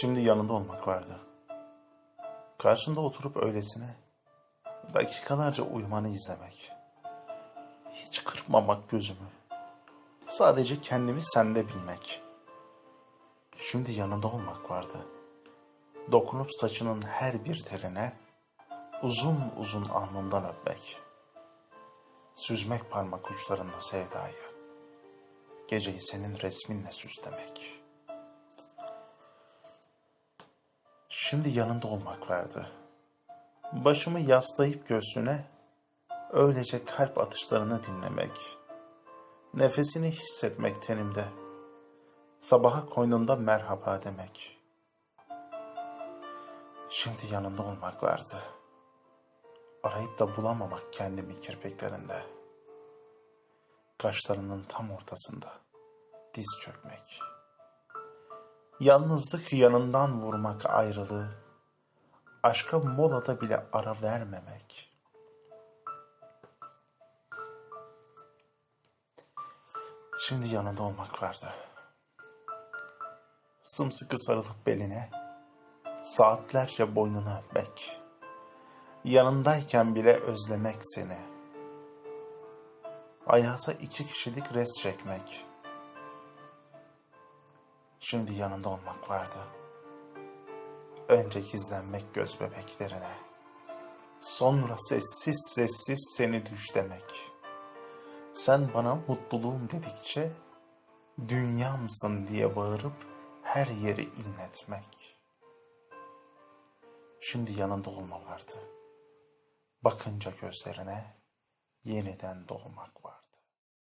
Şimdi yanında olmak vardı. Karşında oturup öylesine dakikalarca uyumanı izlemek. Hiç kırpmamak gözümü. Sadece kendimi sende bilmek. Şimdi yanında olmak vardı. Dokunup saçının her bir teline uzun uzun alnından öpmek. Süzmek parmak uçlarında sevdayı. Geceyi senin resminle süslemek. Şimdi yanında olmak vardı. Başımı yaslayıp göğsüne öylece kalp atışlarını dinlemek. Nefesini hissetmek tenimde. Sabaha koynunda merhaba demek. Şimdi yanında olmak vardı. Arayıp da bulamamak kendimi kirpiklerinde. Kaşlarının tam ortasında diz çökmek. Yalnızlık yanından vurmak ayrılığı, aşka molada bile ara vermemek. Şimdi yanında olmak vardı. Sımsıkı sarılıp beline, saatlerce boynunu öpmek. Yanındayken bile özlemek seni. Ayaza iki kişilik rest çekmek. Şimdi yanında olmak vardı. Önce gizlenmek göz bebeklerine. Sonra sessiz sessiz seni düş demek. Sen bana mutluluğum dedikçe dünyamsın diye bağırıp her yeri inletmek. Şimdi yanında olma vardı. Bakınca gözlerine yeniden doğmak vardı.